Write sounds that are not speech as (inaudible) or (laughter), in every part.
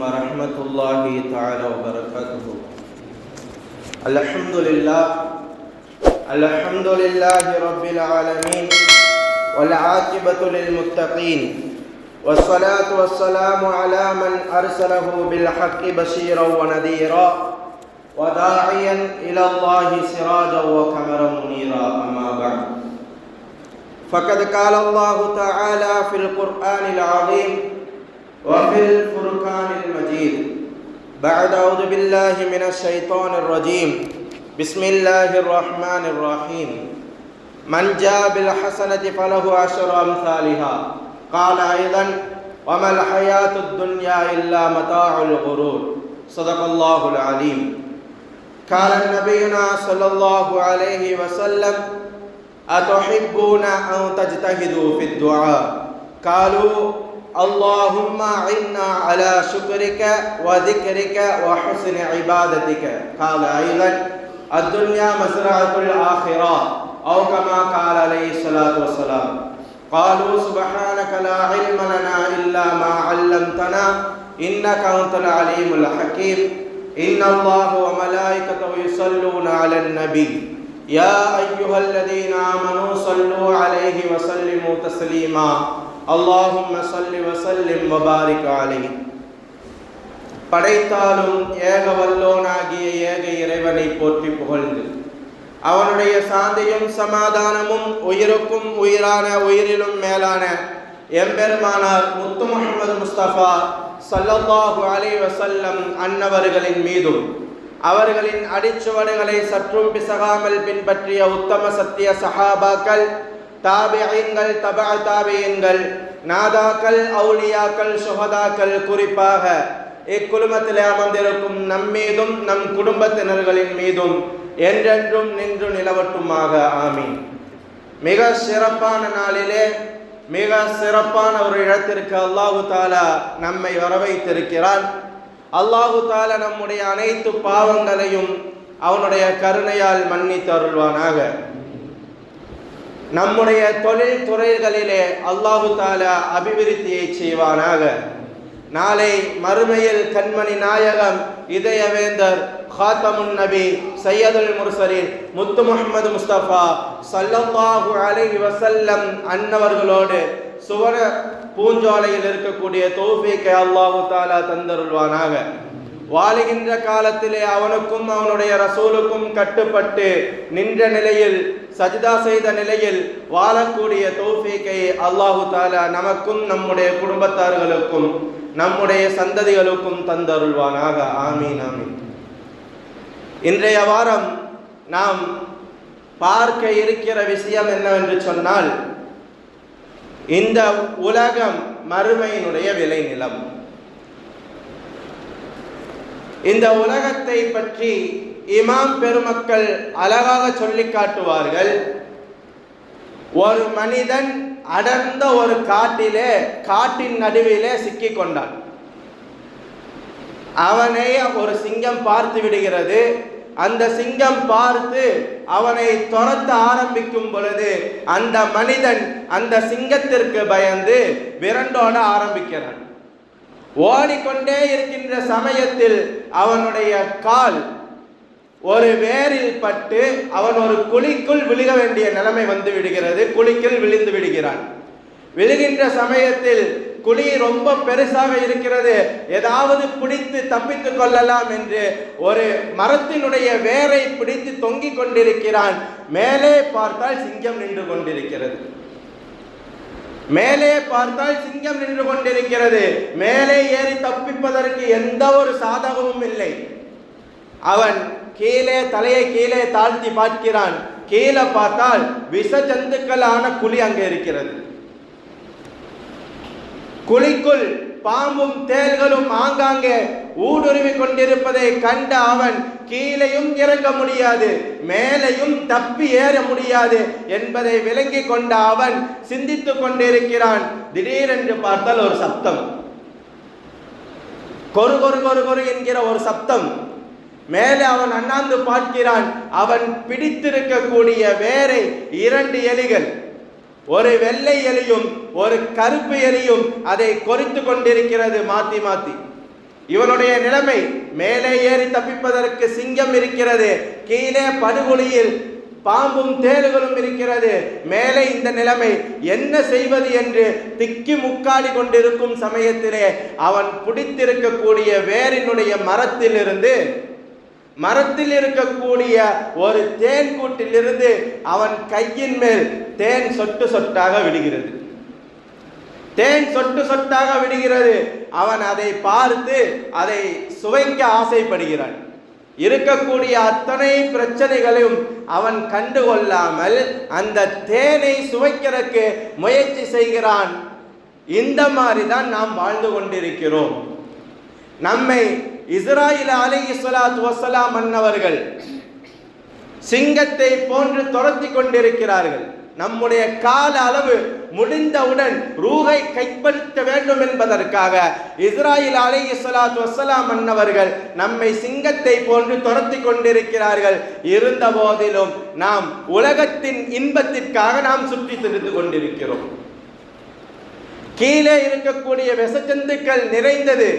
ورحمة الله تعالى وبركاته. الحمد لله الحمد لله رب العالمين والعاقبة للمتقين والصلاة والسلام على من أرسله بالحق بشيرا ونذيرا وداعيا إلى الله سراجا وقمرا منيرا أما بعد. فقد قال الله تعالى في القرآن العظيم وفي الفرقان المجيد. بعد أعوذ بالله من الشيطان الرجيم. بسم الله الرحمن الرحيم. من جاء بالحسنة فله عشر أمثالها. قال أيضا وما الحياة الدنيا إلا متاع الغرور. صدق الله العليم. قال نبينا صلى الله عليه وسلم أتحبون أن تجتهدوا في الدعاء؟ قالوا اللهم عنا على شكرك وذكرك وحسن عبادتك. قال أيضا الدنيا مزرعة الآخرة أو كما قال عليه الصلاة والسلام. قالوا سبحانك لا علم لنا إلا ما علمتنا إنك أنت العليم الحكيم. إن الله وملائكته يصلون على النبي. يا أيها الذين آمنوا صلوا عليه وسلموا تسليما. அல்லாஹும் சல்லி வசல்லிம் வபாரிக் ஆலை படைத்தாலும் ஏக வல்லோனாகிய ஏக இறைவனை போற்றி புகழ்ந்து அவனுடைய சாந்தியும் சமாதானமும் உயிருக்கும் உயிரான உயிரிலும் மேலான எம்பெருமானார் முத்து முகமது முஸ்தபா சல்லல்லாஹு அலி வசல்லம் அன்னவர்களின் மீதும் அவர்களின் அடிச்சுவடுகளை சற்றும் பிசகாமல் பின்பற்றிய உத்தம சத்திய சஹாபாக்கள் தாபியங்கள் தபா தாபியங்கள் நாதாக்கள் அவுளியாக்கள் சுகதாக்கள் குறிப்பாக இக்குழுமத்தில் அமர்ந்திருக்கும் நம்மீதும் நம் குடும்பத்தினர்களின் மீதும் என்றென்றும் நின்று நிலவட்டுமாக. ஆமீன். மிக சிறப்பான நாளிலே மிக சிறப்பான ஒரு இடத்திற்கு அல்லாஹு தாலா நம்மை வரவைத்திருக்கிறான். அல்லாஹு தாலா நம்முடைய அனைத்து பாவங்களையும் அவனுடைய கருணையால் மன்னித்தருள்வானாக. நம்முடைய தொழில் துறைகளிலே அல்லாஹு தாலா அபிவிருத்தியை செய்வானாக. நாளை மறுமையில் கண்மணி நாயகம் இதயவேந்தர் ஹாத்தமுன் நபி சையதுல் முர்சலின் முத்து முகமது முஸ்தபா சல்லல்லாஹு அலைஹி வசல்லம் அன்னவர்களோடு சுவன பூஞ்சோலையில் இருக்கக்கூடிய தோஃபிக்கை அல்லாஹு தாலா தந்தருள்வானாக. வாழுகின்ற காலத்திலே அவனுக்கும் அவனுடைய ரசூலுக்கும் கட்டுப்பட்டு நின்ற நிலையில் சஜிதா செய்த நிலையில் வாழக்கூடிய தோஃபீக்கை அல்லாஹு தாலா நமக்கும் நம்முடைய குடும்பத்தார்களுக்கும் நம்முடைய சந்ததிகளுக்கும் தந்தருள்வானாக. ஆமீன் ஆமீன். இன்றைய வாரம் நாம் பார்க்க இருக்கிற விஷயம் என்னவென்று சொன்னால் இந்த உலகம் மறுமையினுடைய விளைநிலம். இந்த உலகத்தை பற்றி இமாம் பெருமக்கள் அழகாக சொல்லி காட்டுவார்கள். ஒரு மனிதன் அடர்ந்த ஒரு காட்டிலே காட்டின் நடுவிலே சிக்கி கொண்டான். அவனை ஒரு சிங்கம் பார்த்து விடுகிறது. அந்த சிங்கம் பார்த்து அவனை துரத்த ஆரம்பிக்கும் பொழுது அந்த மனிதன் அந்த சிங்கத்திற்கு பயந்து விரண்டோட ஆரம்பிக்கிறான். ஓடிக்கொண்டே இருக்கின்ற சமயத்தில் அவனுடைய கால் ஒரு வேரில் பட்டு அவன் ஒரு குழிக்குள் விழுக வேண்டிய நிலைமை வந்து விடுகிறது. குழிக்குள் விழுந்து விடுகிறான். விழுகின்ற சமயத்தில் குழி ரொம்ப பெருசாக இருக்கிறது. ஏதாவது பிடித்து தப்பித்துக் கொள்ளலாம் என்று ஒரு மரத்தினுடைய வேரை பிடித்து தொங்கிக் கொண்டிருக்கிறான். மேலே பார்த்தால் சிங்கம் நின்று கொண்டிருக்கிறது. மேலே பார்த்தால் சிங்கம் நின்று கொண்டிருக்கிறது. மேலே ஏறி தப்பிப்பதற்கு எந்த ஒரு சாதகமும் இல்லை. அவன் கீழே தலையை கீழே தாழ்த்தி பார்க்கிறான். கீழே பார்த்தால் விஷ ஜந்துக்களான குழி அங்கே இருக்கிறது. குழிக்குள் பாம்பும் தேல்களும் ஆங்காங்கே ஊடுருவி கொண்டிருப்பதை கண்ட அவன் கீழையும் இறங்க முடியாது மேலையும் தப்பி ஏற முடியாது என்பதை விளங்கி கொண்ட அவன் சிந்தித்து கொண்டிருக்கிறான். திடீரென்று பார்த்தால் ஒரு சப்தம். கொரு கொரு கொரு கொரு என்கிற ஒரு சப்தம். மேலே அவன் அண்ணாந்து பார்க்கிறான். அவன் பிடித்திருக்கக்கூடிய வேரை இரண்டு எலிகள். ஒரு வெள்ளை எலியும் ஒரு கருப்பு எலியும் அதை கொறித்து கொண்டிருக்கிறது மாத்தி மாத்தி. இவனுடைய நிலைமை மேலே ஏறி தப்பிப்பதற்கு சிங்கம் இருக்கிறது கீழே படுகொலியில் பாம்பும் தேர்களும் இருக்கிறது. மேலே இந்த நிலைமை என்ன செய்வது என்று திக்கி முக்காடி கொண்டிருக்கும் சமயத்திலே அவன் பிடித்திருக்கக்கூடிய வேரினுடைய மரத்திலிருந்து மரத்தில் இருக்கக்கூடிய ஒரு தேன் கூட்டிலிருந்து அவன் கையின் மேல் தேன் சொட்டு சொட்டாக விடுகிறது. தேன் சொட்டு சொட்டாக விடுகிறது. அவன் அதை பார்த்து அதை சுவைக்க ஆசைப்படுகிறான். இருக்கக்கூடிய அத்தனை பிரச்சனைகளையும் அவன் கண்டுகொள்ளாமல் அந்த தேனை சுவைக்கிறதுக்கு முயற்சி செய்கிறான். இந்த மாதிரி தான் நாம் வாழ்ந்து கொண்டிருக்கிறோம். நம்மை இஸ்ராயில் அலை இஸ்லாத் வசலாம் மன்னவர்கள் சிங்கத்தை போன்று துரத்தி கொண்டிருக்கிறார்கள். நம்முடைய கால அளவு முடிந்தவுடன் ரூகை கைப்பற்ற வேண்டும் என்பதற்காக இஸ்ராயில் அலை இஸ்லாத் வசலாம் மன்னவர்கள் நம்மை சிங்கத்தை போன்று துரத்தி கொண்டிருக்கிறார்கள். இருந்த போதிலும் நாம் உலகத்தின் இன்பத்திற்காக நாம் சுற்றி திரிந்து கொண்டிருக்கிறோம். கீழே இருக்கக்கூடிய விஷஜந்துக்கள் நிறைந்தது.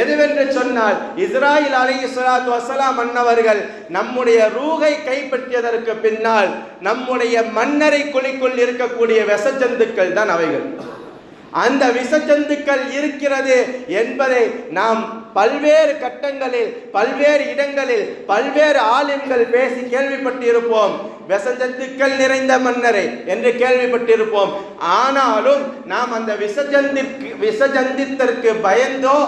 எதுவென்று சொன்னால் இஸ்ராயில் அலி இஸ்லாத்து வசலாம் மன்னவர்கள் நம்முடைய ரூகை கைப்பற்றியதற்கு பின்னால் நம்முடைய மன்னரை குழிக்குள் இருக்கக்கூடிய விசச்சந்துக்கள் தான் அவைகள். அந்த விசச்சந்துக்கள் இருக்கிறது என்பதை நாம் பல்வேறு கட்டங்களில் பல்வேறு இடங்களில் பல்வேறு ஆலிம்கள் பேசி கேள்விப்பட்டிருப்போம். விஷஜந்துக்கள் நிறைந்த மன்னரை என்று கேள்விப்பட்டிருப்போம். ஆனாலும் நாம் அந்த விஷஜந்திற்கு விஷஜந்தித்திற்கு பயந்தோ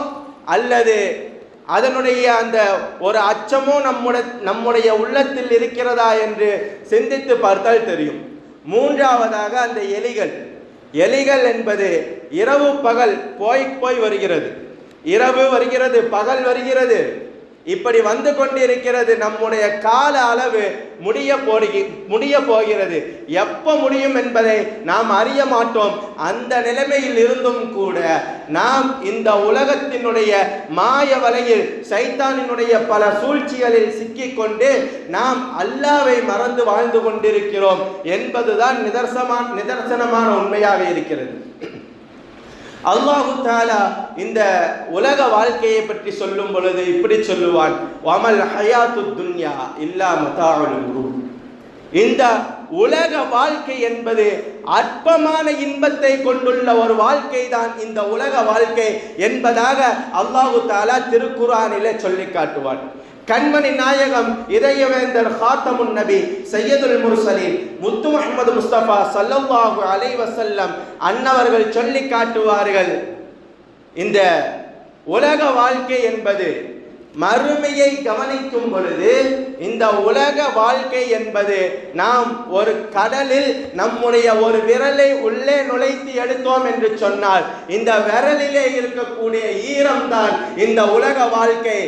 அல்லது அதனுடைய அந்த ஒரு அச்சமோ நம்முடைய நம்முடைய உள்ளத்தில் இருக்கிறதா என்று சிந்தித்து பார்த்தால் தெரியும். மூன்றாவதாக அந்த எலிகள். எலிகள் என்பது இரவு பகல் போய் போய் வருகிறது. இரவு வருகிறது பகல் வருகிறது. இப்படி வந்து கொண்டிருக்கிறது நம்முடைய கால அளவு முடிய போடுகி முடிய போகிறது. எப்போ முடியும் என்பதை நாம் அறிய மாட்டோம். அந்த நிலைமையில் இருந்தும் கூட நாம் இந்த உலகத்தினுடைய மாய வலையில் சைத்தானினுடைய பல சூழ்ச்சிகளில் சிக்கிக்கொண்டு நாம் அல்லாவை மறந்து வாழ்ந்து கொண்டிருக்கிறோம் என்பதுதான் நிதர்சமான நிதர்சனமான உண்மையாக இருக்கிறது. அல்லாஹு தாலா இந்த உலக வாழ்க்கையை பற்றி சொல்லும் பொழுது இப்படி சொல்லுவான் வமல் ஹயாத்து துன்யா இல்லா மதாவுல் இந்த உலக வாழ்க்கை என்பது அற்பமான இன்பத்தை கொண்டுள்ள ஒரு வாழ்க்கை தான் இந்த உலக வாழ்க்கை என்பதாக அல்லாஹு தாலா திருக்குறானிலே சொல்லி காட்டுவான். கண்மணி நாயகம் இதயவேந்தர் ஹாத்தமுன் நபி சையதுல் முர்சலீன் முத்து முகமது முஸ்தபா சல்லல்லாஹு அலை வசல்லம் அன்னவர்கள் சொல்லி காட்டுவார்கள். இந்த உலக வாழ்க்கை என்பது மறுமையை கவனிக்கும் பொழுது இந்த உலக வாழ்க்கை என்பது நாம் ஒரு கடலில் நம்முடைய ஒரு விரலை உள்ளே நுழைத்து எடுத்தோம் என்று சொன்னால் இந்த விரலிலே இருக்கக்கூடிய ஈரம்தான் இந்த உலக வாழ்க்கை.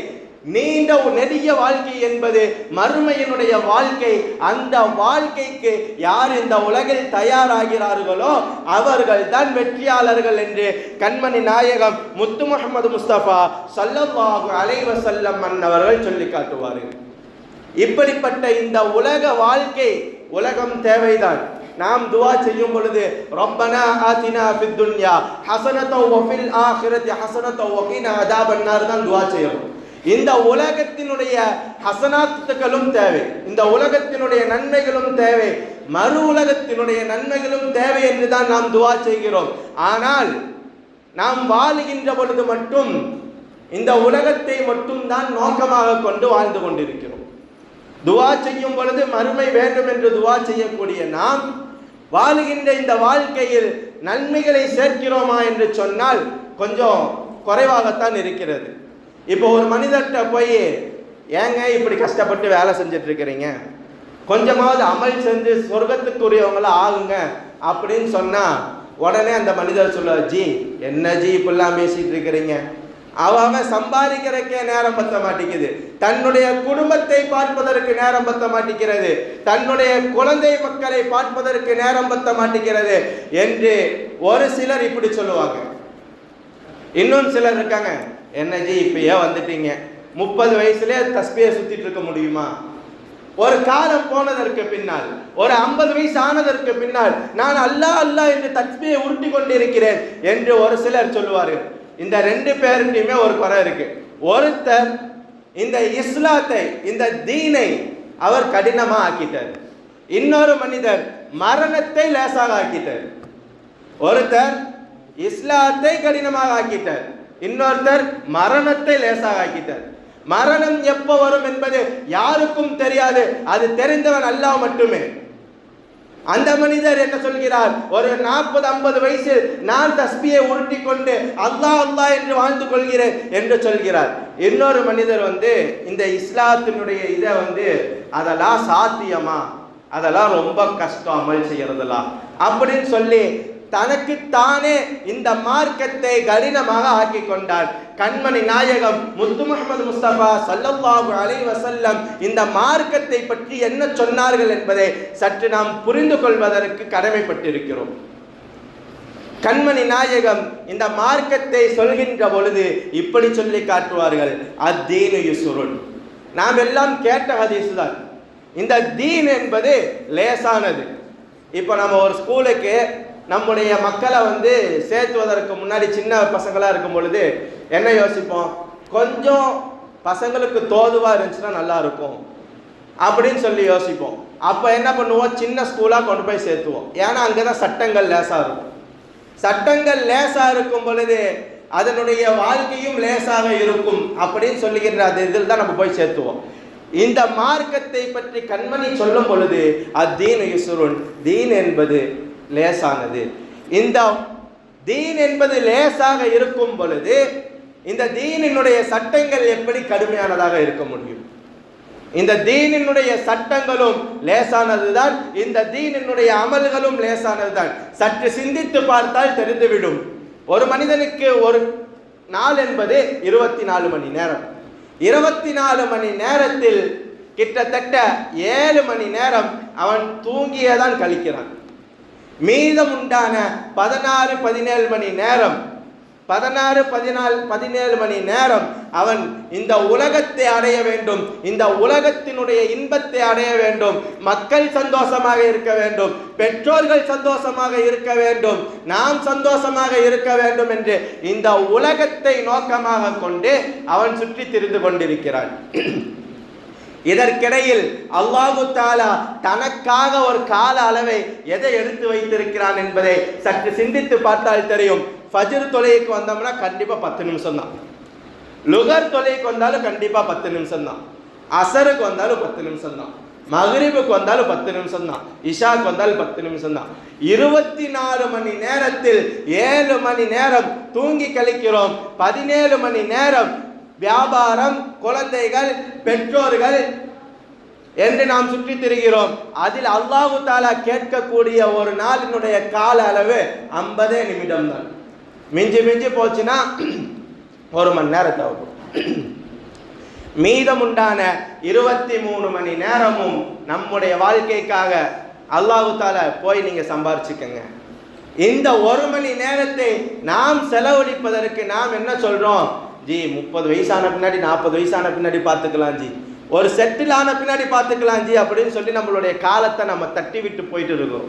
நீண்ட நெடிய வாழ்க்கை என்பது மறுமையினுடைய வாழ்க்கை. அந்த வாழ்க்கைக்கு யார் இந்த உலகில் தயாராகிறார்களோ அவர்கள் தான் வெற்றியாளர்கள் என்று கண்மணி நாயகம் முத்து முகமது முஸ்தபா சல்லல்லாஹு அலைவ செல்லம் மன்னவர்கள் சொல்லி காட்டுவார்கள் இப்படிப்பட்ட இந்த உலக வாழ்க்கை உலகம் தேவைதான். நாம் துவா செய்யும் பொழுது ரப்பனா ஆத்தினா ஃபித் துன்யா ஹஸனத்தோ வஃபில் ஹசனத்தோ ஹஸனத்தோ வகீனா பண்ணார் தான் துவா செய்யணும். இந்த உலகத்தினுடைய ஹசனாத்துகளும் தேவை. இந்த உலகத்தினுடைய நன்மைகளும் தேவை. மறு உலகத்தினுடைய நன்மைகளும் தேவை என்று தான் நாம் துவா செய்கிறோம். ஆனால் நாம் வாழுகின்ற பொழுது மட்டும் இந்த உலகத்தை மட்டும்தான் நோக்கமாக கொண்டு வாழ்ந்து கொண்டிருக்கிறோம். துவா செய்யும் பொழுது மறுமை வேண்டும் என்று துவா செய்யக்கூடிய நாம் வாழுகின்ற இந்த வாழ்க்கையில் நன்மைகளை சேர்க்கிறோமா என்று சொன்னால் கொஞ்சம் குறைவாகத்தான் இருக்கிறது. இப்போ ஒரு மனிதர்கிட்ட போய் ஏங்க இப்படி கஷ்டப்பட்டு வேலை செஞ்சுட்டு இருக்கிறீங்க கொஞ்சமாவது அமல் செஞ்சு சொர்க்கத்துக்குரியவங்கள ஆகுங்க. அப்படின்னு சொன்னால் உடனே அந்த மனிதர் சொல்லுவார் ஜி என்ன ஜி இப்படிலாம் பேசிட்டு இருக்கிறீங்க அவன் சம்பாதிக்கிறக்கே நேரம் பத்த மாட்டேங்குது. தன்னுடைய குடும்பத்தை பார்ப்பதற்கு நேரம் பத்த மாட்டேங்கிறது. தன்னுடைய குழந்தை மக்களை பார்ப்பதற்கு நேரம் பத்த மாட்டேங்கிறது என்று ஒரு சிலர் இப்படி சொல்லுவாங்க. இன்னும் சிலர் இருக்காங்க. என்ன ஜி இப்போ ஏன் வந்துட்டீங்க? முப்பது வயசுலேயே தஸ்பியை சுற்றிட்டு இருக்க முடியுமா? ஒரு காலம் போனதற்கு பின்னால் ஒரு ஐம்பது வயசு ஆனதற்கு பின்னால் நான் அல்லா அல்லா என்று தஸ்பியை உருட்டி கொண்டிருக்கிறேன் என்று ஒரு சிலர் சொல்லுவார்கள். இந்த ரெண்டு பேருக்குமே ஒரு குறை இருக்கு. ஒருத்தர் இந்த இஸ்லாத்தை இந்த தீனை அவர் கடினமா ஆக்கிட்டார். இன்னொரு மனிதர் மரணத்தை லேசாக ஆக்கிட்டார். ஒருத்தர் இஸ்லாத்தை கடினமாக ஆக்கிட்டார். இன்னொருத்தர் மரணத்தை லேசாக ஆக்கிட்டார். மரணம் எப்போ வரும் என்பது யாருக்கும் தெரியாது. அது தெரிந்தவன் அல்லா மட்டுமே. அந்த மனிதர் என்ன சொல்கிறார்? ஒரு நாற்பது ஐம்பது வயசு நான் தஸ்பியை உருட்டி கொண்டு அல்லா அல்லா என்று வாழ்ந்து கொள்கிறேன் என்று சொல்கிறார். இன்னொரு மனிதர் வந்து இந்த இஸ்லாத்தினுடைய இதை வந்து அதெல்லாம் சாத்தியமா? அதெல்லாம் ரொம்ப கஷ்டம் அமல் செய்யறதெல்லாம். அப்படின்னு சொல்லி தனக்கு தானே இந்த மார்க்கத்தை கடினமாக ஆக்கி கொண்டார் கண்மணி நாயகம் முத்து முகமது முஸ்தபா சல்லல்லாஹு அலை வசல்லம் இந்த மார்க்கத்தை பற்றி என்ன சொன்னார்கள் என்பதை சற்று நாம் புரிந்து கொள்வதற்கு கடமைப்பட்டிருக்கிறோம். கண்மணி நாயகம் இந்த மார்க்கத்தை சொல்கின்ற பொழுது இப்படி சொல்லி காட்டுவார்கள் அத்தீனு யுசுருன். நாம் எல்லாம் கேட்ட ஹதீஸ் தான். இந்த தீன் என்பது லேசானது. இப்போ நம்ம ஒரு ஸ்கூலுக்கு நம்முடைய மக்களை வந்து சேர்த்துவதற்கு முன்னாடி சின்ன பசங்களாக இருக்கும் பொழுது என்ன யோசிப்போம்? கொஞ்சம் பசங்களுக்கு தோதுவாக இருந்துச்சுன்னா நல்லா இருக்கும். அப்படின்னு சொல்லி யோசிப்போம். அப்போ என்ன பண்ணுவோம்? சின்ன ஸ்கூலாக கொண்டு போய் சேர்த்துவோம். ஏன்னா அங்கே தான் சட்டங்கள் லேசாக இருக்கும். சட்டங்கள் லேசாக இருக்கும் பொழுது அதனுடைய வாழ்க்கையும் லேசாக இருக்கும் அப்படின்னு சொல்லுகின்ற அந்த இதில் தான் நம்ம போய் சேர்த்துவோம். இந்த மார்க்கத்தை பற்றி கண்மணி சொல்லும் பொழுது அத்தீன் யுசுருன் தீன் என்பது லேசானது. இந்த தீன் என்பது லேசாக இருக்கும் பொழுது இந்த தீனினுடைய சட்டங்கள் எப்படி கடுமையானதாக இருக்க முடியும்? இந்த தீனினுடைய சட்டங்களும் லேசானதுதான் இந்த தீனினுடைய அமல்களும் லேசானதுதான். சற்று சிந்தித்து பார்த்தால் தெரிந்துவிடும். ஒரு மனிதனுக்கு ஒரு நாள் என்பது இருபத்தி நாலு மணி நேரம். இருபத்தி நாலு மணி நேரத்தில் கிட்டத்தட்ட ஏழு மணி நேரம் அவன் தூங்கியே தான் கழிக்கிறான். மீதம் உண்டான பதினாறு பதினேழு மணி நேரம் பதினாறு பதினாலு பதினேழு மணி நேரம் அவன் இந்த உலகத்தை அடைய வேண்டும் இந்த உலகத்தினுடைய இன்பத்தை அடைய வேண்டும் மக்கள் சந்தோஷமாக இருக்க வேண்டும் பெற்றோர்கள் சந்தோஷமாக இருக்க வேண்டும் நாம் சந்தோஷமாக இருக்க வேண்டும் என்று இந்த உலகத்தை நோக்கமாக கொண்டு அவன் சுற்றி திரிந்து கொண்டிருக்கிறான். இதற்கிடையில் அல்லாஹு தாலா தனக்காக ஒரு கால அளவை எதை எடுத்து வைத்திருக்கிறான் என்பதை சற்று சிந்தித்து பார்த்தால் தெரியும். ஃபஜ்ர் தொலைக்கு வந்தோம்னா கண்டிப்பாக பத்து நிமிஷம் தான். லுகர் தொலைக்கு வந்தாலும் கண்டிப்பாக பத்து நிமிஷம் தான். அசருக்கு வந்தாலும் பத்து நிமிஷம் தான். மகரிபுக்கு வந்தாலும் பத்து நிமிஷம் தான். இஷாக்கு வந்தாலும் பத்து நிமிஷம் தான். இருபத்தி நாலு மணி நேரத்தில் ஏழு மணி நேரம் தூங்கி கழிக்கிறோம். பதினேழு மணி நேரம் வியாபாரம் குழந்தைகள் பெற்றோர்கள் என்று நாம் சுற்றி திரிகிறோம். அதில் அல்லாஹு தாலா கேட்கக்கூடிய ஒரு நாளினுடைய கால அளவு ஐம்பதே நிமிடம் தான் மிஞ்சி மிஞ்சி போச்சுன்னா (clears throat) ஒரு மணி நேரம் தேவைப்படும். (clears throat) மீதமுண்டான இருபத்தி மூணு மணி நேரமும் நம்முடைய வாழ்க்கைக்காக அல்லாஹு தாலா போய் நீங்கள் சம்பாரிச்சுக்கங்க. இந்த ஒரு மணி நேரத்தை நாம் செலவழிப்பதற்கு நாம் என்ன சொல்கிறோம் ஜி முப்பது வயசான பின்னாடி நாற்பது வயசான பின்னாடி பார்த்துக்கலாம் ஜி. ஒரு செட்டில் ஆன பின்னாடி பார்த்துக்கலாம் ஜி அப்படின்னு சொல்லி நம்மளுடைய காலத்தை நம்ம தட்டி விட்டு போயிட்டு இருக்கோம்.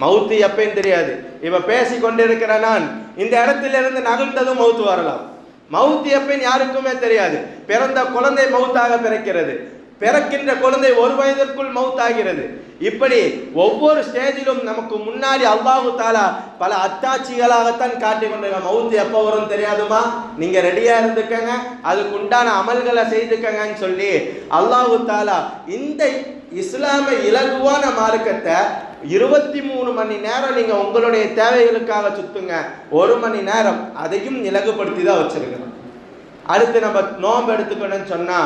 மவுத்து எப்பயும் தெரியாது. இப்ப பேசி கொண்டிருக்கிற நான் இந்த இடத்துல இருந்து நகர்ந்ததும் மவுத்து வரலாம். மவுத்து எப்பயும் யாருக்குமே தெரியாது. பிறந்த குழந்தை மவுத்தாக பிறக்கிறது. பிறக்கின்ற குழந்தை ஒரு வயதிற்குள் மவுத்தாகிறது இப்படி ஒவ்வொரு ஸ்டேஜிலும் நமக்கு முன்னாடி அல்லாஹு தாலா பல அத்தாட்சிகளாகத்தான் காட்டி கொண்டிருக்க மவுத்து எப்போ வரும் தெரியாதுமா? நீங்க ரெடியா இருந்துக்கங்க. அதுக்கு உண்டான அமல்களை செய்துக்கங்கன்னு சொல்லி அல்லாஹு தாலா இந்த இஸ்லாம இலகுவான மார்க்கத்தை இருபத்தி மூணு மணி நேரம் நீங்க உங்களுடைய தேவைகளுக்காக சுத்துங்க. ஒரு மணி நேரம் அதையும் இலகுபடுத்தி தான் வச்சிருக்கிறோம் அடுத்து நம்ம நோன்பு எடுத்துக்கணும்னு சொன்னா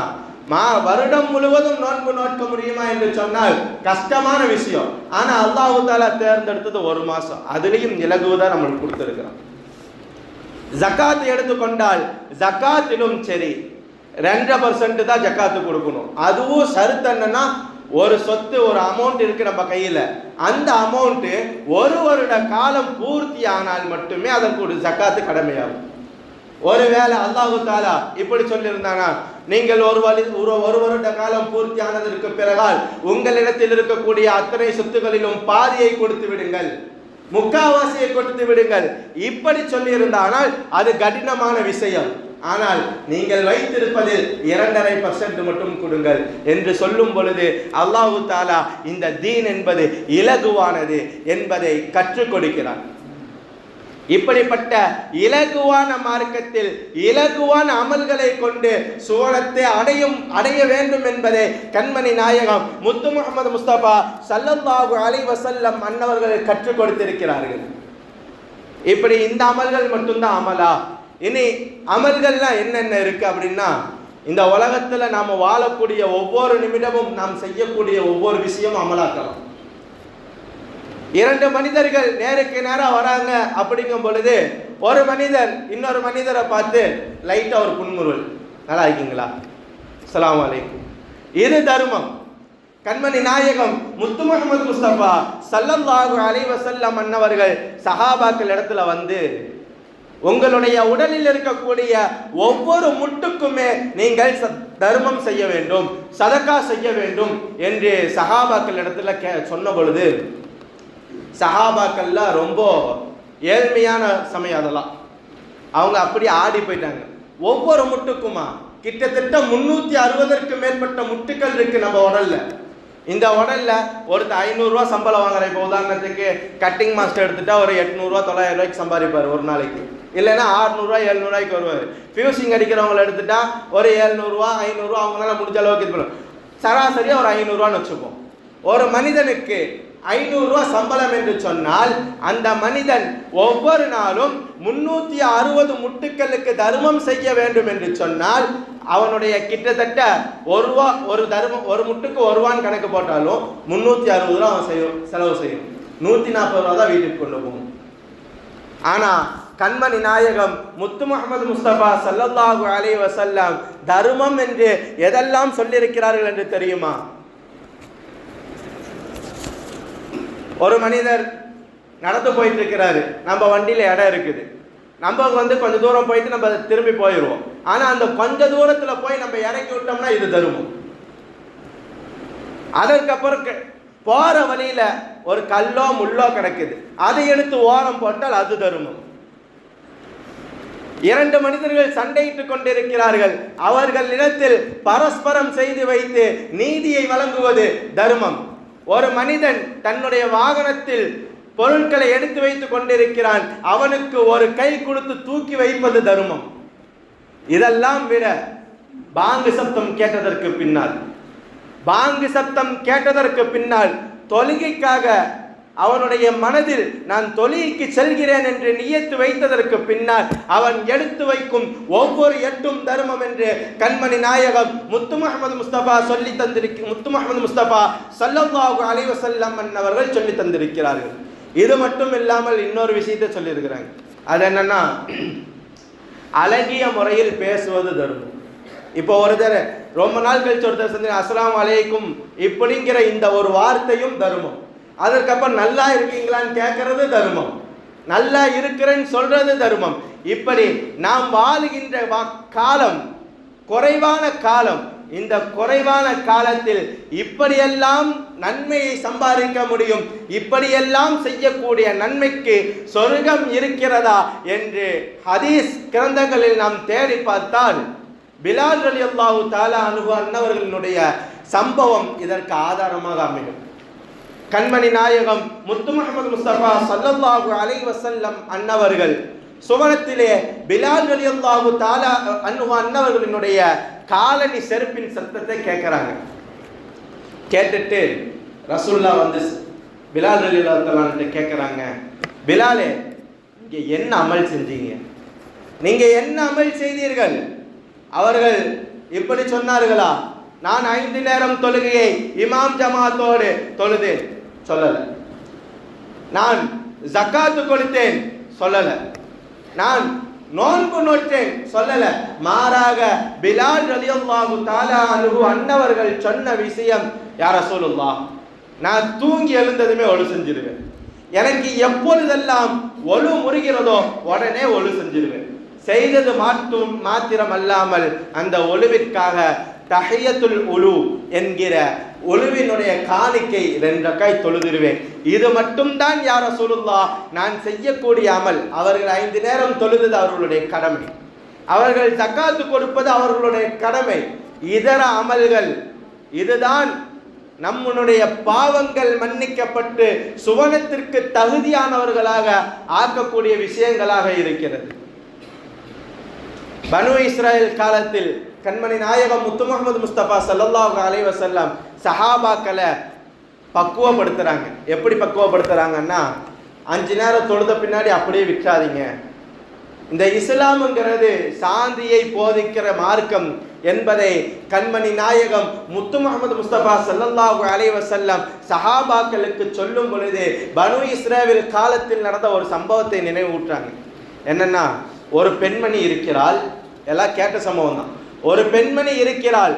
மா வருடம் முழுவதும் நோன்பு நோக்க முடியுமா என்று சொன்னால் கஷ்டமான விஷயம். ஆனா அல்லாஹு தாலா தேர்ந்தெடுத்தது ஒரு மாசம். அதுலயும் இலகுவதாக நம்மளுக்கு கொடுத்துருக்கிறோம். ஜக்காத் எடுத்துக்கொண்டால் ஜக்காத்திலும் சரி ரெண்டரை பர்சன்ட் தான் ஜக்காத்து கொடுக்கணும். அதுவும் சருத்து என்னன்னா ஒரு சொத்து ஒரு அமௌண்ட் இருக்கு நம்ம கையில அந்த அமௌண்ட்டு ஒரு வருட காலம் பூர்த்தி ஆனால் மட்டுமே அதற்கு ஒரு ஜக்காத்து கடமையாகும். ஒருவேளை அல்லாஹு தாலா இப்படி சொல்லியிருந்தானா? நீங்கள் ஒரு வழி ஒரு ஒரு வருட காலம் பூர்த்தியானதற்கு பிறகால் உங்களிடத்தில் இருக்கக்கூடிய அத்தனை சொத்துகளிலும் பாதியை கொடுத்து விடுங்கள். முக்காவாசியை கொடுத்து விடுங்கள். இப்படி சொல்லியிருந்தானால் அது கடினமான விஷயம். ஆனால் நீங்கள் வைத்திருப்பதில் இரண்டரை பர்சன்ட் மட்டும் கொடுங்கள் என்று சொல்லும் பொழுது அல்லாஹு தாலா இந்த தீன் என்பது இலகுவானது என்பதை கற்றுக் கொடுக்கிறான். இப்படிப்பட்ட இலகுவான மார்க்கத்தில் இலகுவான அமல்களை கொண்டு சுவனத்தை அடையும் அடைய வேண்டும் என்பதே கண்மணி நாயகம் முத்து முகமது முஸ்தபா சல்லல்லாஹு அலைஹி வசல்லம் அன்னவர்கள் கற்றுக் கொடுத்திருக்கிறார்கள். இப்படி இந்த அமல்கள் மட்டும்தான் அமலா? இனி அமல்கள்லாம் என்னென்ன இருக்கு அப்படின்னா இந்த உலகத்துல நாம வாழக்கூடிய ஒவ்வொரு நிமிடமும் நாம் செய்யக்கூடிய ஒவ்வொரு விஷயமும் அமலாக்கலாம் இரண்டு மனிதர்கள் நேருக்கு நேராக வராங்க அப்படிங்கும் பொழுது ஒரு மனிதர் இன்னொரு மனிதரை பார்த்து லைட்டா ஒரு புன்முறுவல் நல்லா இருக்கீங்களா? அஸ்ஸலாமு அலைக்கும். இது தர்மம். கண்மணி நாயகம் முத்து முகமது முஸ்தபா சல்லல்லாஹு அலைவசல்லம் அன்னவர்கள் சஹாபாக்கள் இடத்துல வந்து உங்களுடைய உடலில் இருக்கக்கூடிய ஒவ்வொரு முட்டுக்குமே நீங்கள் தர்மம் செய்ய வேண்டும் சதக்கா செய்ய வேண்டும் என்று சஹாபாக்கள் இடத்துல கே சொன்ன பொழுது சஹாபாக்கள்லாம் ரொம்ப ஏழ்மையான சமயம் அதெல்லாம். அவங்க அப்படி ஆடி போயிட்டாங்க. ஒவ்வொரு முட்டுக்குமா கிட்டத்தட்ட முன்னூத்தி அறுபதற்கு மேற்பட்ட முட்டுக்கள் இருக்கு நம்ம உடல்ல. இந்த உடல்ல ஒருத்தர் ஐநூறுரூவா சம்பளம் வாங்குற இப்போ உதாரணத்துக்கு கட்டிங் மாஸ்டர் எடுத்துட்டா ஒரு எட்நூறுரூவா தொள்ளாயிரம் ரூபாய்க்கு சம்பாதிப்பார் ஒரு நாளைக்கு. இல்லைன்னா ஆறுநூறுவா எழுநூறுவாய்க்கு வருவார். ஃபியூசிங் அடிக்கிறவங்கள எடுத்துட்டா ஒரு ஏழ்நூறுவா ஐநூறுரூவா அவங்களால முடிஞ்ச அளவுக்கு இது பண்ணும் சராசரியாக ஒரு ஐநூறுரூவான்னு வச்சுப்போம். ஒரு மனிதனுக்கு ஐநூறுரூவா சம்பளம் என்று சொன்னால் அந்த மனிதன் ஒவ்வொரு நாளும் முன்னூற்றி அறுபது முட்டுக்களுக்கு தர்மம் செய்ய வேண்டும் என்று சொன்னால் அவனுடைய கிட்டத்தட்ட ஒரு ரூபா ஒரு தர்மம் ஒரு முட்டுக்கு ஒரு ரூபான்னு கணக்கு போட்டாலும் முந்நூற்றி அறுபது ரூபா அவன் செய்யும் செலவு செய்யும். நூற்றி நாற்பது ரூபா தான் வீட்டுக்கு கொண்டு போகும். ஆனால் கண்மணி நாயகம் முத்து முகமது முஸ்தபா சல்லல்லாஹு அலி வசல்லாம் தர்மம் என்று எதெல்லாம் சொல்லியிருக்கிறார்கள் என்று தெரியுமா? ஒரு மனிதர் நடந்து போயிட்டு இருக்கிறாரு நம்ம வண்டியில் இடம் இருக்குது. நம்ம வந்து கொஞ்ச தூரம் போயிட்டு நம்ம திரும்பி போயிடுவோம் ஆனால் அந்த கொஞ்ச தூரத்தில் போய் நம்ம இறக்கி விட்டோம்னா இது தருமம். அதற்கப்புறம் போகிற வழியில் ஒரு கல்லோ முள்ளோ கிடக்குது. அதை எடுத்து ஓரம் போட்டால் அது தருமம். இரண்டு மனிதர்கள் சண்டையிட்டுக் கொண்டிருக்கிறார்கள். அவர்கள் நிலத்தில் பரஸ்பரம் செய்து வைத்து நீதியை வழங்குவது தர்மம். ஒரு மனிதன் தன்னுடைய வாகனத்தில் பொருட்களை எடுத்து வைத்துக் கொண்டிருக்கிறான். அவனுக்கு ஒரு கை கொடுத்து தூக்கி வைப்பது தர்மம். இதெல்லாம் விட பாங்கு சப்தம் கேட்டதற்கு பின்னால். பாங்கு சப்தம் கேட்டதற்கு பின்னால் தொழுகைக்காக அவனுடைய மனதில் நான் தொழிலுக்கு செல்கிறேன் என்று நியத்து வைத்ததற்கு பின்னால் அவன் எடுத்து வைக்கும் ஒவ்வொரு எட்டும் தர்மம் என்று கண்மணி நாயகம் முத்து முகமது முஸ்தபா சொல்லி தந்திருக்க முத்து முகமது முஸ்தபா சல்லல்லாஹு அலைவசல்லம் வஸல்லம் அவர்கள் சொல்லி தந்திருக்கிறார்கள். இது மட்டும் இல்லாமல் இன்னொரு விஷயத்தை சொல்லியிருக்கிறாங்க. அது என்னன்னா அழகிய முறையில் பேசுவது தர்மம். இப்போ ஒருத்தர் ரொம்ப நாள் கழிச்சு ஒருத்தர் சந்தி அஸ்லாம் அலைக்கும் இப்படிங்கிற இந்த ஒரு வார்த்தையும் தர்மம். அதற்கப்புறம் நல்லா இருக்கீங்களான்னு கேட்கறது தர்மம். நல்லா இருக்கிறேன்னு சொல்றது தர்மம். இப்படி நாம் வாழுகின்ற வா- காலம் குறைவான காலம் இந்த குறைவான காலத்தில் இப்படியெல்லாம் நன்மையை சம்பாதிக்க முடியும் இப்படியெல்லாம் செய்யக்கூடிய நன்மைக்கு சொர்க்கம் இருக்கிறதா என்று ஹதீஸ் கிரந்தங்களில் நாம் தேடி பார்த்தால் பிலால் அலி அல்லாஹு தாலா அனுபவ அன்னவர்களினுடைய சம்பவம் இதற்கு ஆதாரமாக அமையும் கண்மணி நாயகம் முத்து முகமது முஸ்தபா சல்லல்லாஹு அலை வசல்லம் அன்னவர்கள். சுவனத்திலே பிலால் ரலியல்லாஹு தாலா அன்னுவா அன்னவர்களினுடைய காலனி செருப்பின் சத்தத்தை கேட்குறாங்க. கேட்டுட்டு ரசுல்லா வந்து பிலால் ரலியல்லாஹு தாலான்ட்டு கேட்குறாங்க பிலாலே இங்கே என்ன அமல் செஞ்சீங்க? நீங்க என்ன அமல் செய்தீர்கள்? அவர்கள் இப்படி சொன்னார்களா? நான் ஐந்து நேரம் தொழுகையை இமாம் ஜமாத்தோடு தொழுதேன். சொல்லல. நான் ஜக்காத்து கொடுத்தேன் சொல்லல. நான் நோன்பு நோற்றேன் சொல்லல. மாறாக பிலால் ரலியல்லாஹு தாலா அனுகு அன்னவர்கள் சொன்ன விஷயம் யார சொல்லுல்லா நான் தூங்கி எழுந்ததுமே ஒழு செஞ்சிருவேன். எனக்கு எப்பொழுதெல்லாம் ஒழு முறிகிறதோ உடனே ஒழு செஞ்சிருவேன். செய்தது மாற்றும் மாத்திரம் அல்லாமல் அந்த ஒழுவிற்காக தஹியத்துல் உலு என்கிற ஒழுவினுடைய காணிக்கை ரெண்டு ரக்காய் தொழுதிருவேன். இது மட்டும்தான் யார சொல்லுல்லா நான் செய்யக்கூடிய அமல். அவர்கள் ஐந்து நேரம் தொழுது அவர்களுடைய கடமை. அவர்கள் தக்காத்து கொடுப்பது அவர்களுடைய கடமை. இதர அமல்கள் இதுதான் நம்முடைய பாவங்கள் மன்னிக்கப்பட்டு சுவனத்திற்கு தகுதியானவர்களாக ஆக்கக்கூடிய விஷயங்களாக இருக்கிறது. பனு இஸ்ராயல் காலத்தில் கண்மணி நாயகம் முத்து முகமது முஸ்தபா சல்லல்லாஹு அலைஹி வஸல்லம் சஹாபாக்களை பக்குவப்படுத்துகிறாங்க எப்படி பக்குவப்படுத்துகிறாங்கன்னா அஞ்சு நேரம் தொழுத பின்னாடி அப்படியே விற்றாதீங்க இந்த இஸ்லாமுங்கிறது சாந்தியை போதிக்கிற மார்க்கம் என்பதை கண்மணி நாயகம் முத்து முகமது முஸ்தபா சல்லல்லாஹு அலைஹி செல்லம் சஹாபாக்களுக்கு சொல்லும் பொழுது பனு இஸ்ரேவில் காலத்தில் நடந்த ஒரு சம்பவத்தை நினைவூட்டுறாங்க. என்னன்னா ஒரு பெண்மணி இருக்கிறாள். எல்லாம் கேட்ட சம்பவம் தான் ஒரு பெண்மணி இருக்கிறாள்.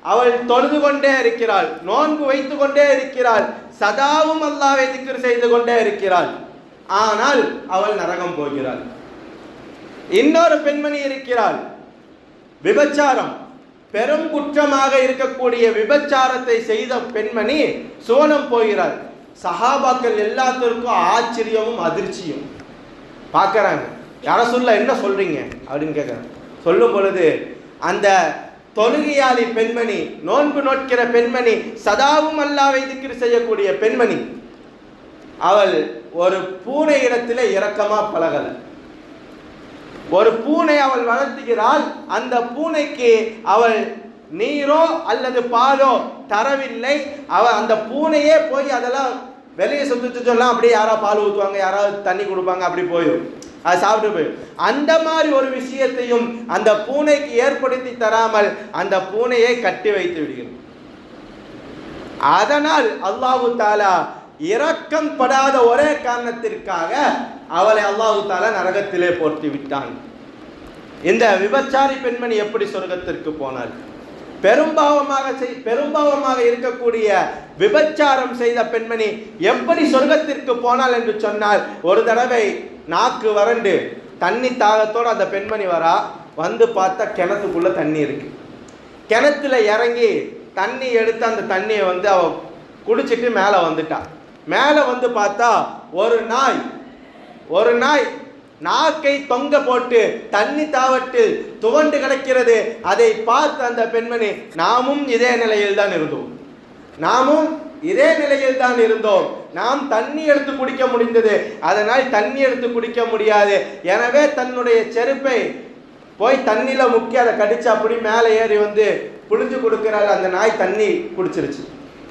அவள் தொழுது கொண்டே இருக்கிறாள். நோன்பு வைத்து கொண்டே இருக்கிறாள். சதாவும் அல்லாவை திக்கர் செய்து கொண்டே இருக்கிறாள். ஆனால் அவள் நரகம் போகிறாள். இன்னொரு பெண்மணி இருக்கிறாள். விபச்சாரம். பெரும் குற்றமாக இருக்கக்கூடிய விபச்சாரத்தை செய்த பெண்மணி சோனம் போகிறாள். சஹாபாக்கள் எல்லாத்திற்கும் ஆச்சரியமும் அதிர்ச்சியும். பார்க்கறாங்க. யார சொல்ல என்ன சொல்றீங்க? அப்படின்னு கேட்குறாங்க சொல்லும் பொழுது அந்த தொழுகையாளி பெண்மணி நோன்பு நோட்கிற பெண்மணி சதாவும் அல்லாவை திக்ர் செய்யக்கூடிய பெண்மணி அவள் ஒரு பூனை இடத்துல இரக்கமா பழகல. ஒரு பூனை அவள் வளர்த்துகிறாள் அந்த பூனைக்கு அவள் நீரோ அல்லது பாலோ தரவில்லை. அவள் அந்த பூனையே போய் அதெல்லாம் வெளியே சுத்தி சொல்லலாம் அப்படியே யாராவது பால் ஊற்றுவாங்க யாராவது தண்ணி கொடுப்பாங்க அப்படி போயிடும். அது சாப்பிட்டு போயிடும் அந்த மாதிரி ஒரு விஷயத்தையும் அந்த பூனைக்கு ஏற்படுத்தி தராமல் அந்த பூனையை கட்டி வைத்து விடுகிறது. அதனால் அல்லாஹு தாலா இரக்கம் படாத ஒரே காரணத்திற்காக அவளை அல்லாஹு தாலா நரகத்திலே போர்த்தி விட்டான். இந்த விபச்சாரி பெண்மணி எப்படி சொர்க்கத்திற்கு போனாள்? பெரும்பாவமாக செய் பெரும்பாவமாக இருக்கக்கூடிய விபச்சாரம் செய்த பெண்மணி எப்படி சொர்க்கத்திற்கு போனாள் என்று சொன்னால் ஒரு தடவை நாக்கு வறண்டு தண்ணி தாகத்தோடு அந்த பெண்மணி வரா வந்து பார்த்தா கிணத்துக்குள்ளே தண்ணி இருக்குது கிணத்துல இறங்கி தண்ணி எடுத்து அந்த தண்ணியை வந்து அவ குடிச்சிட்டு மேலே வந்துட்டா. மேலே வந்து பார்த்தா ஒரு நாய் ஒரு நாய் நாக்கை தொங்க போட்டு தண்ணி தாவட்டில் துவண்டு கிடக்கிறது. அதை பார்த்து அந்த பெண்மணி நாமும் இதே நிலையில் தான் இருந்தோம். நாமும் இதே நிலையில் தான் இருந்தோம். நாம் தண்ணி எடுத்து குடிக்க முடிந்தது. அதனால் தண்ணி எடுத்து குடிக்க முடியாது. எனவே தன்னுடைய செருப்பை போய் தண்ணியில முக்கி அதை கடிச்சு அப்படி மேலே ஏறி வந்து புழிஞ்சு கொடுக்கிறாள் அந்த நாய் தண்ணி குடிச்சிருச்சு.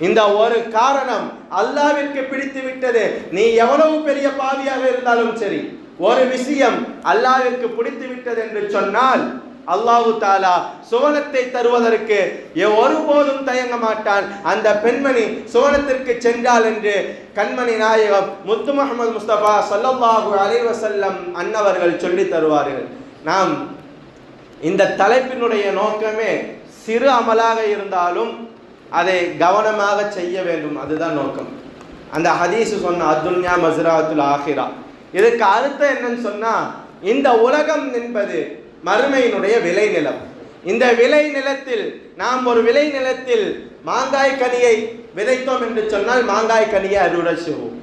இந்த ஒரு காரணம் அல்லாவிற்கு பிடித்து விட்டது. நீ எவ்வளவு பெரிய பாவியாக இருந்தாலும் சரி ஒரு விஷயம் அல்லாவிற்கு பிடித்து விட்டது என்று சொன்னால் அல்லாஹு தாலா சுவனத்தை தருவதற்கு எ- ஒருபோதும் தயங்க மாட்டான். அந்த பெண்மணி சுவனத்திற்கு சென்றாள் என்று கண்மணி நாயகம் முத்து முகமது முஸ்தபா ஸல்லல்லாஹு அலைவசல்லம் அன்னவர்கள் சொல்லி தருவார்கள். நாம் இந்த தலைப்பினுடைய நோக்கமே சிறு அமலாக இருந்தாலும் அதை கவனமாக செய்ய வேண்டும். அதுதான் நோக்கம். அந்த ஹதீஸ் சொன்ன அத்துன்யா மஸ்ராத்துல் ஆஹிரா. இதுக்கு அர்த்தம் என்னன்னு சொன்னா இந்த உலகம் என்பது மறுமையினுடைய விளைநிலம். இந்த விளை நிலத்தில் நாம் ஒரு விளை நிலத்தில் மாங்காய் கனியை விதைத்தோம் என்று சொன்னால் மாங்காய் கனியை அறுவடை செய்வோம்.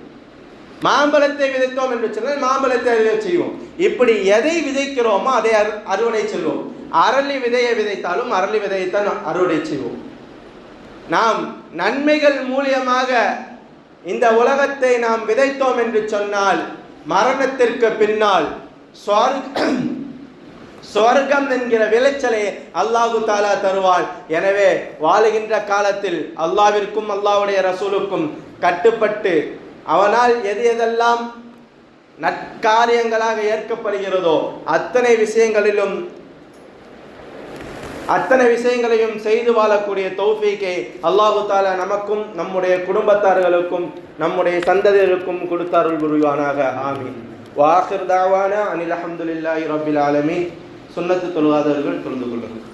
மாம்பழத்தை விதைத்தோம் என்று சொன்னால் மாம்பழத்தை அறுவடை செய்வோம். இப்படி எதை விதைக்கிறோமோ அதை அறு அறுவடை செய்வோம். அரளி விதையை விதைத்தாலும் அரளி விதையைத்தான் அறுவடை செய்வோம். நாம் நன்மைகள் மூலியமாக இந்த உலகத்தை நாம் விதைத்தோம் என்று சொன்னால் மரணத்திற்கு பின்னால் சுவார் சொர்க்கம் என்கிற விளைச்சலை அல்லாஹு தாலா தருவான். எனவே வாழுகின்ற காலத்தில் அல்லாவிற்கும் அல்லாவுடைய ரசூலுக்கும் கட்டுப்பட்டு அவனால் எது எதெல்லாம் நற்காரியங்களாக ஏற்கப்படுகிறதோ அத்தனை விஷயங்களிலும் அத்தனை விஷயங்களையும் செய்து வாழக்கூடிய தௌஃபீக்கை அல்லாஹு தாலா நமக்கும் நம்முடைய குடும்பத்தார்களுக்கும் நம்முடைய சந்ததியருக்கும் கொடுத்தாருள் புரிவானாக. ஆமீன். வாஹிர் தாவானா அனில் அஹமதுல்லாஹி ரபில் ஆலமீன். சுன்னத்து தொழுகாதவர்கள் தொழுந்து கொள்ளுங்கள்.